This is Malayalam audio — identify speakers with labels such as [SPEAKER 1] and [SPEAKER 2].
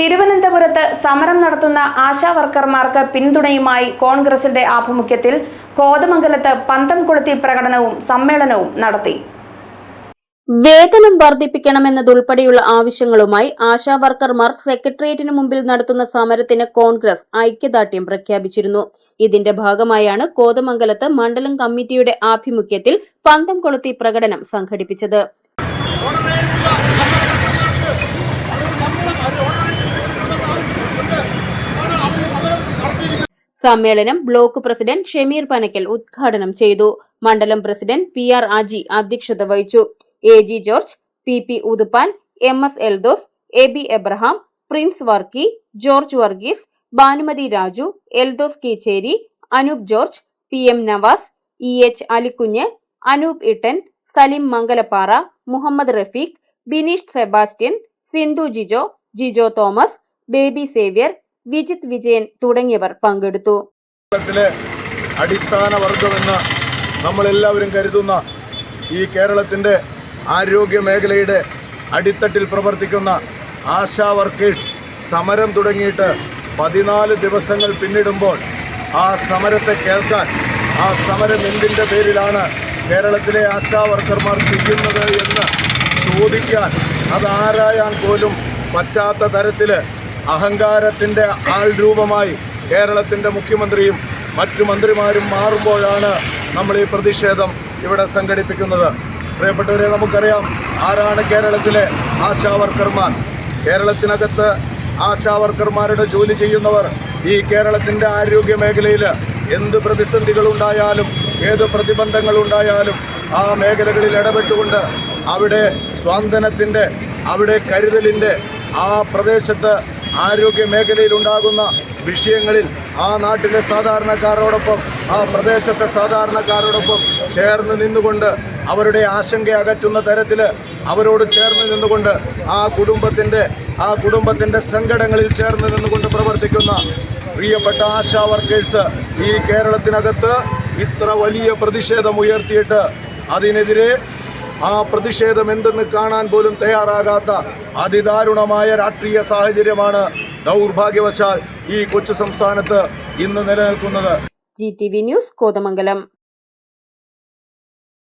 [SPEAKER 1] തിരുവനന്തപുരത്ത് സമരം നടത്തുന്ന ആശാ വർക്കർമാർക്ക് പിന്തുണയുമായി കോൺഗ്രസിന്റെ ആഭിമുഖ്യത്തിൽ കോതമംഗലത്ത് പന്തം കൊളുത്തി പ്രകടനവും സമ്മേളനവും നടത്തി.
[SPEAKER 2] വേതനം വർദ്ധിപ്പിക്കണമെന്നതുൾപ്പെടെയുള്ള ആവശ്യങ്ങളുമായി ആശാ വർക്കർമാർ സെക്രട്ടേറിയറ്റിന് മുമ്പിൽ നടത്തുന്ന സമരത്തിന് കോൺഗ്രസ് ഐക്യദാർഢ്യം പ്രഖ്യാപിച്ചിരുന്നു. ഇതിന്റെ ഭാഗമായാണ് കോതമംഗലത്ത് മണ്ഡലം കമ്മിറ്റിയുടെ ആഭിമുഖ്യത്തിൽ പന്തം കൊളുത്തി പ്രകടനം സംഘടിപ്പിച്ചത്. സമ്മേളനം ബ്ലോക്ക് പ്രസിഡന്റ് ഷമീർ പനക്കൽ ഉദ്ഘാടനം ചെയ്തു. മണ്ഡലം പ്രസിഡന്റ് പി ആർ അജി അധ്യക്ഷത വഹിച്ചു. A G George P P Uthuppan M S Eldhose A B Abraham Prince Varkey George Varghese Bhanumathi Raju Eldhose Keecheri Anoop George P M Navas E H Alikunju Anoop Ittan Salim Mangalappara Muhammad Rafeeq Bineesh Sebastian Sindhu Jijo Jijo Thomas Baby Xavier Vijith Vijayan തുടങ്ങിയവർ പങ്കെടുത്തു.
[SPEAKER 3] അടിസ്ഥാന വർഗമെന്ന് നമ്മളെല്ലാവരും കരുതുന്ന ഈ കേരളത്തിന്റെ ആരോഗ്യ മേഖലയുടെ അടിത്തട്ടിൽ പ്രവർത്തിക്കുന്ന ആശാ വർക്കേഴ്സ് സമരം തുടങ്ങിയിട്ട് പതിനാല് ദിവസങ്ങൾ പിന്നിടുമ്പോൾ ആ സമരത്തെ കേൾക്കാൻ ആ സമരം എന്തിന്റെ പേരിലാണ് കേരളത്തിലെ ആശാ വർക്കർമാർ ചെയ്യുന്നത് എന്ന് ചോദിക്കാൻ അതാരായാൽ പോലും പറ്റാത്ത തരത്തിൽ അഹങ്കാരത്തിന്റെ ആൾരൂപമായി കേരളത്തിന്റെ മുഖ്യമന്ത്രിയും മറ്റു മന്ത്രിമാരും മാറുമ്പോഴാണ് നമ്മൾ ഈ പ്രതിഷേധം ഇവിടെ സംഘടിപ്പിക്കുന്നത്. പ്രിയപ്പെട്ടവരെ നമുക്കറിയാം ആരാണ് കേരളത്തിലെ ആശാവർക്കർമാർ? കേരളത്തിനകത്ത് ആശാവർക്കർമാരുടെ ജോലി ചെയ്യുന്നവർ ഈ കേരളത്തിന്റെ ആരോഗ്യ മേഖലയിൽ എന്ത് പ്രതിസന്ധികളുണ്ടായാലും ഏത് പ്രതിബന്ധങ്ങളുണ്ടായാലും ആ മേഖലകളിൽ ഇടപെട്ടുകൊണ്ട് അവിടെ സ്വാന്തനത്തിന്റെ അവിടെ കരുതലിന്റെ ആ പ്രദേശത്ത് ആരോഗ്യ മേഖലയിൽ ഉണ്ടാകുന്ന വിഷയങ്ങളിൽ ആ നാട്ടിലെ സാധാരണക്കാരോടൊപ്പം ആ പ്രദേശത്തെ സാധാരണക്കാരോടൊപ്പം ചേർന്ന് നിന്നുകൊണ്ട് അവരുടെ ആശങ്ക അകറ്റുന്ന തരത്തിൽ അവരോട് ചേർന്ന് നിന്നുകൊണ്ട് ആ കുടുംബത്തിന്റെ ആ കുടുംബത്തിന്റെ സങ്കടങ്ങളിൽ ചേർന്ന് നിന്നുകൊണ്ട് പ്രവർത്തിക്കുന്ന പ്രിയപ്പെട്ട ആശാ വർക്കേഴ്സ് ഈ കേരളത്തിനകത്ത് ഇത്ര വലിയ പ്രതിഷേധം ഉയർത്തിയിട്ട് അതിനെതിരെ ആ പ്രതിഷേധം എന്തെന്ന് കാണാൻ പോലും തയ്യാറാകാത്ത അതിദാരുണമായ രാഷ്ട്രീയ സാഹചര്യമാണ് ദൗർഭാഗ്യവശാൽ ഈ കൊച്ചു സംസ്ഥാനത്ത് ഇന്ന് നിലനിൽക്കുന്നത്.
[SPEAKER 2] G T V news Kothamangalam.